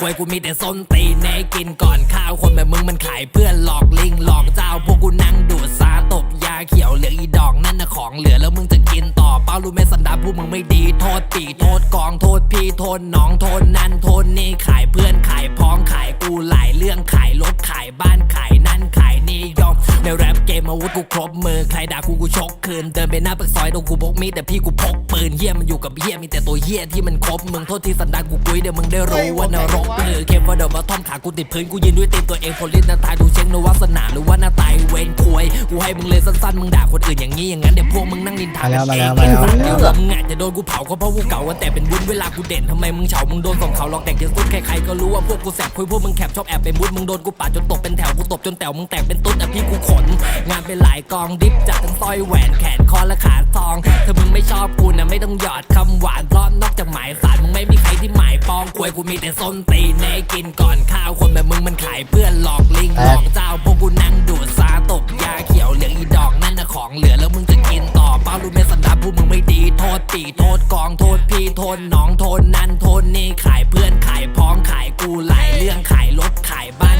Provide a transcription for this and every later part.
ควยกูมีแต่ส้นตีนเนกินก่อนข้าวคนแบบมึงมันขายเพื่อนหลอกลิงหลอกเจ้าพวกกูนั่งดูดซาตบยาเขียวเหลืออีดอกนั่นนะของเหลือแล้วมึงจะกินต่อเป้ารู้ไหมสันดาพวกมึงไม่ดี โทษปีโทษกองโทษพี่โทษน้องโทษนั่นโทษนี่ขายเพื่อนขายพ้องขายกูหลายเรื่องขายรถขายบ้านขายนั่นขา อาวุธกูครบมือ ใครด่ากูกูชกคืน เดินไปหน้าปากซอยโดนกูพกมีดแต่พี่กูพกปืนเฮียมันอยู่กับเฮียมีแต่ตัวเฮียที่มันครบมึงโทษที่สันดานกูกุ้ยเดี๋ยวมึงได้รู้ว่านรกหรือเคมว่าเดี๋ยวมาท่อมขากูติดพื้นกูยืนด้วยตีนตัวเองผลลิ้นหน้าตายดูเช็งนวัสนาหรือว่าหน้าตายเวรควยกูให้มึงเลยสั้นๆมึงด่าคนอื่นอย่างนี้อย่างนั้นเดี๋ยวพวกมึงนั่งนินทากันเองมาแล้วมาแล้วเดี๋ยวมึงอาจจะโดนกูเผาก็เพราะกูเก่ากันแต่เป็นวุ้นเวลากูเด่นทำไมมึงเฉามึงโดนส่งเขาหลอกแดกเยอะสุดใครๆก็รู้ว่าพวกกูแสบคุยพวกมึงแคบชอบแอบไปมุดมึงโดนกูปาดจนตกเป็นแถวกูตบจนแต๋วมึงแตกเป็นตุ๊ดแต่พี่กูขนงานเป็นหลายกองดิฟจากทั้งสร้อยแหวนแขนคอและขาทองถ้ามึงไม่ชอบกูนะไม่ต้องหยอดคำหวานเพราะนอกจากหมายสารมึงไม่มีใครที่หมายปองควยกูมีแต่ส้นตีนเนกินก่อนข้าวคนแบบมึงมันขายเพื่อนหลอกลิงหลอกเจ้าพวกกูนั่งดูดซาตบยาเขียวเหลืองอีดอกนั่นนะของเหลือแล้วมึงจะกินต่อเป้ารู้ไหมสันดานพวกมึงไม่ดีโทษปีโทษกองโทษพี่โทษน้องโทษนั่นโทษนี่ขายเพื่อนขายพ้องขายกูหลายเรื่องขายรถขายบ้านขายนั่น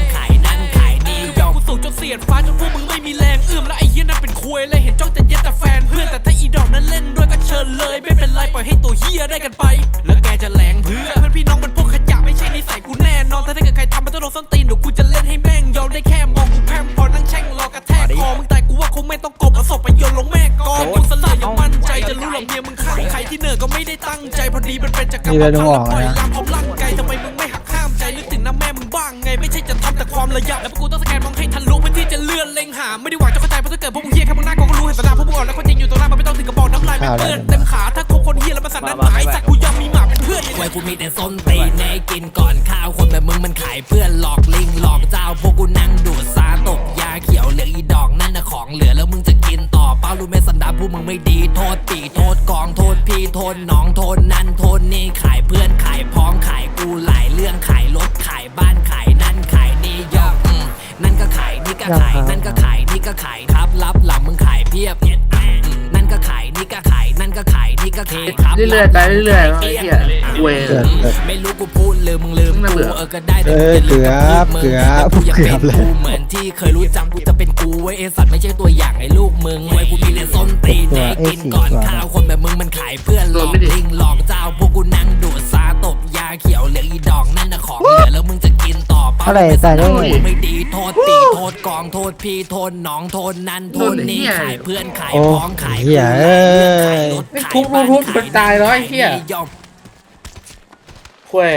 เสียดฟ้าจนพวกมึงไม่มีแรงเอื้อมแล้วไอ้เหี้ยนั่นเป็นควยเลยเห็นจ้องจะเย็ดแต่แฟนเพื่อนแต่ถ้าอีดอกนั้นเล่นด้วยก็เชิญเลยไม่เป็นไรปล่อยให้ตัวเหี้ยได้กันไป แล้วแกจะแหลงเพื่อเพื่อนพี่น้องมันพวกขยะไม่ใช่นิสัยกูแน่นอนถ้าถ้าเกิดใครทำมันต้องโดนส้นตีนเดี๋ยวกูจะเล่นให้แม่งยอมได้แค่มองกูแพมพอนั่งแช่งรอกระแทกคอมึงตายกูว่าคงไม่ต้องกบเอาศพไปโยนลงแม่กองกูสลายยังมั่นใจจะรู้หรอกเมียมึงข้าใครที่เหนือก็ไม่ได้ตั้งใจพอดีมันเป็นจากกรรมพันธุ์บอกปล่อยลามพร้อมร่างกายทำไมมึงไม่หักห้ามใจนึกถึงน้าแม่มึงบ้างไงไม่ใช่จะทำแต่ความระยะแล้วพวกกูต้อง เล็งหาไม่ได้หวังจะเข้าใจเพราะถ้าเกิดพวกมึงเฮียแค่มึงหน้าก็รู้เห็นสนามพวกมึงอ่อนแล้วคนจริงอยู่ตรงหน้ามันไม่ต้องถึงกระบอกน้ำลายไม่เปื้อนเต็มขาถ้าคบคนเฮียแล้วมันสั่นนั้นหายสักกูยอมมีหมาเป็นเพื่อนควยกูมีแต่ส้นตีนเนกินก่อนข้าวคนแบบมึงมันขายเพื่อนหลอกลิงหลอกเจ้าพวกกูนั่งดูดซาตบยาเขียวเหลืออีดอกนั่นนะของเหลือแล้วมึงจะกินต่อเป้ารู้ไหมสันดาพวกมึงไม่ดีโทษปีโทษกองโทษพี่โทษน้องโทษนั่นโทษนี่ขายเพื่อนข ก็ขายนี่ก็ขายนั่นก็ขายนี่ก็ขายครับรับหลังมึงขายเพียบเนี่ยอืมนั่นก็ขายนี่ก็ขายนั่นก็ขายนี่ก็ขายครับเรื่อยๆไปเรื่อยๆไอ้เหี้ยเวรเกิดเกิดไม่รู้กูพูดลืมมึงลืมน่าเบื่กูอเออก็ได้แต่เออกูจะลืมเกือบกับพูดมึงเกือบแต่กูยังเกืเป็อนบเลยกูเหมือนที่เคยรู้จักกูจะเป็นกูไว้ยไอสัตว์ไม่ใช่ตัวอย่างไอ้ลูกมึงไว้ยกูมีแต่ส้นตีนตัวแน่กินเอสี่ก่อนตัวข้าวคนแบบมึงมันขายเพื่อนหลอกลิงหลอกเจ้าพวกกูนั่งดูดซาตบยาเขียวเหลืออีดอกนั่นนะของเหลือแล้วมึงจะกินต่อเป้าเท่าไหร่ใส่ได้มึงไม่ดีโทษปีโท ษกองโทษพี่โทษน้องโทษนั่นโทษนี่ขายเพื่อนขายโอ้พ้องขายเหี้ยกูหลายเรื่องขายรถเอ้ยขายทุบบ้านทุบขายทุบตายแล้วไอ้เหี้ยนี่ยอมควย